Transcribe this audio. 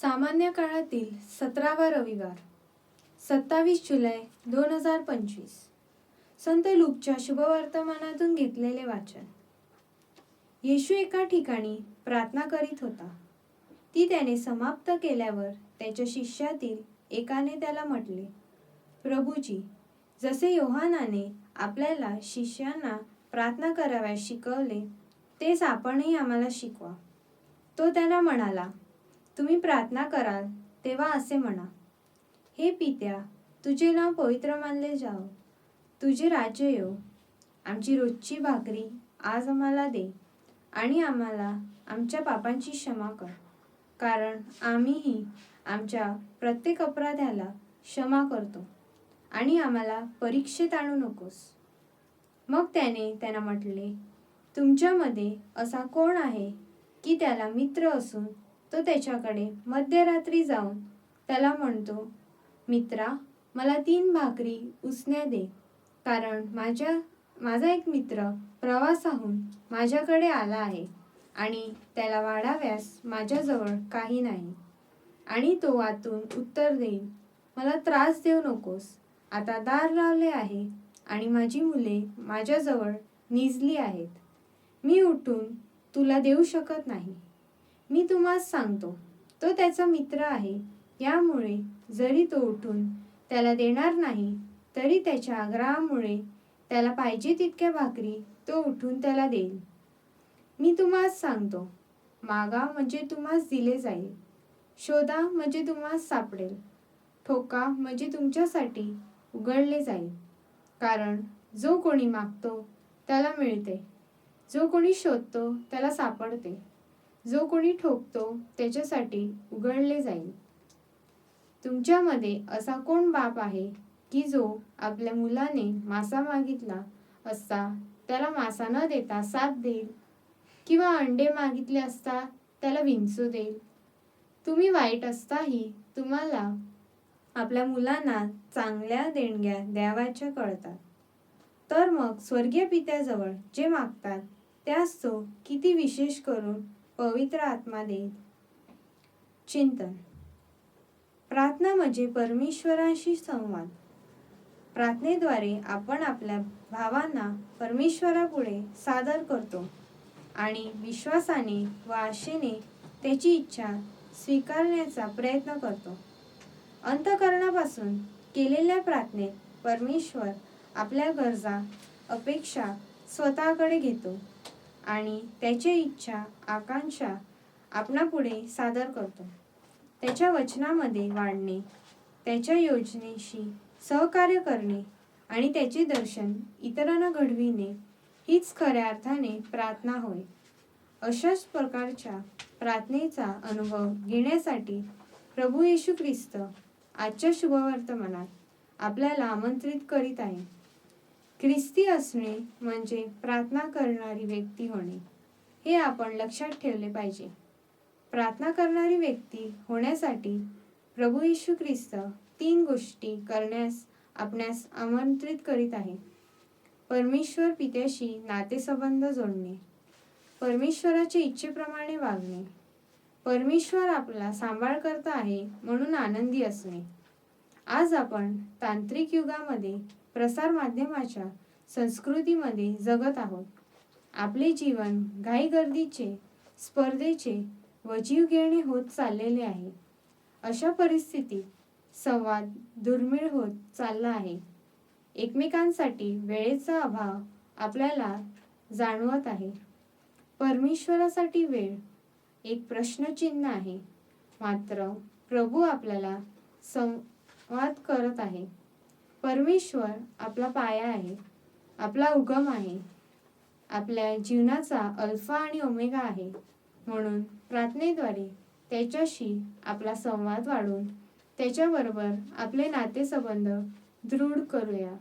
सामान्य काळातील सतरावा रविवार सत्तावीस जुलै दोन हजार पंचवीस. संत लूकच्या शुभवर्तमानातून घेतलेले वाचन. येशू एका ठिकाणी प्रार्थना करीत होता. ती त्याने समाप्त केल्यावर त्याच्या शिष्यातील एकाने त्याला म्हटले प्रभूजी जसे योहानाने आपल्याला शिष्यांना प्रार्थना कराव्यास शिकवले तेच आपणही आम्हाला शिकवा. तो त्याला म्हणाला तुम्ही प्रार्थना कराल तेव्हा असे म्हणा हे पित्या तुझे नाव पवित्र मानले जाओ तुझे राज्य येऊ आमची रोजची भाकरी आज आम्हाला दे आणि आम्हाला आमच्या पापांची क्षमा कर. कारण आम्हीही आमच्या प्रत्येक अपराध्याला क्षमा करतो आणि आम्हाला परीक्षेत आणू नकोस. मग त्याने त्यांना म्हटले तुमच्यामध्ये असा कोण आहे की त्याला मित्र असून तो त्याच्याकडे मध्यरात्री जाऊन त्याला म्हणतो मित्रा मला तीन भाकरी उसण्या दे. कारण माझ्या माझा एक मित्र प्रवासाहून माझ्याकडे आला आहे आणि त्याला वाढाव्यास माझ्याजवळ काही नाही. आणि तो आतून उत्तर देईल मला त्रास देऊ नकोस. आता दार लावले आहे आणि माझी मुले माझ्याजवळ निजली आहेत. मी उठून तुला देऊ शकत नाही. मी तुम्हास सांगतो. तो त्याचा मित्र आहे. यामुळे जरी तो उठून त्याला देणार नाही तरी त्याच्या आग्रहामुळे त्याला पाहिजे तितक्या भाकरी तो उठून त्याला देईल. मी तुम्हास सांगतो. मागा म्हणजे तुम्हास दिले जाईल. शोधा म्हणजे तुम्हास सापडेल. ठोका म्हणजे तुमच्यासाठी उघडले जाईल. कारण जो कोणी मागतो त्याला मिळते. जो कोणी शोधतो त्याला सापडते. जो कोणी ठोकतो त्याच्यासाठी उघडले जाईल. तुमच्यामध्ये असा कोण बाप आहे की जो आपल्या मुलाने मासा मागितला असता त्याला मासा न देता साथ देईल? किंवा अंडे मागितले असता त्याला विंचू देईल? तुम्ही वाईट असताही तुम्हाला आपल्या मुलांना चांगल्या देणग्या द्यावाच्या कळतात. तर मग स्वर्गीय पित्याजवळ जे मागतात त्यास तो किती विशेष करून पवित्र आत्मा देईल. चिंतन. प्रार्थना म्हणजे परमेश्वराशी संवाद. प्रार्थनेद्वारे आपण आपल्या भावांना परमेश्वरापुढे सादर करतो आणि विश्वासाने व आशेने त्याची इच्छा स्वीकारण्याचा प्रयत्न करतो. अंतकरणापासून केलेल्या प्रार्थनेत परमेश्वर आपल्या गरजा अपेक्षा स्वतःकडे घेतो. आणि त्याच्या इच्छा आकांक्षा आपणापुढे सादर करतो. त्याच्या वचनामध्ये वाढणे त्याच्या योजनेशी सहकार्य करणे आणि त्याचे दर्शन इतरांना घडविणे हीच खऱ्या अर्थाने प्रार्थना होय. अशाच प्रकारच्या प्रार्थनेचा अनुभव घेण्यासाठी प्रभू येशू ख्रिस्त आजच्या शुभवर्तमानात आपल्याला आमंत्रित करीत आहे. ख्रिस्ती असणे म्हणजे प्रार्थना करणारी व्यक्ती होणे हे आपण लक्षात ठेवले पाहिजे. प्रार्थना करणारी व्यक्ती होण्यासाठी प्रभू येशू ख्रिस्त तीन गोष्टी करण्यास आपणास आमंत्रित करीत आहे. परमेश्वर पित्याशी नातेसंबंध जोडणे परमेश्वराच्या इच्छेप्रमाणे वागणे. परमेश्वर आपला सांभाळ करता आहे म्हणून आनंदी असणे. आज आपण तांत्रिक युगामध्ये प्रसार माध्यमाच्या संस्कृतीमध्ये जगत आहोत. आपले जीवन घाईगर्दीचे स्पर्धेचे व जीव घेणे होत चाललेले आहे. अशा परिस्थितीत संवाद दुर्मिळ होत चालला आहे. एकमेकांसाठी वेळेचा अभाव आपल्याला जाणवत आहे. परमेश्वरासाठी वेळ एक प्रश्नचिन्ह आहे. मात्र प्रभू आपल्याला संवाद करत आहे. परमेश्वर आपला पाया आहे आपला उगम आहे आपल्या जीवनाचा अल्फा आणि ओमेगा आहे. म्हणून प्रार्थनेद्वारे त्याच्याशी आपला संवाद वाढून त्याच्याबरोबर आपले नातेसंबंध दृढ करूया.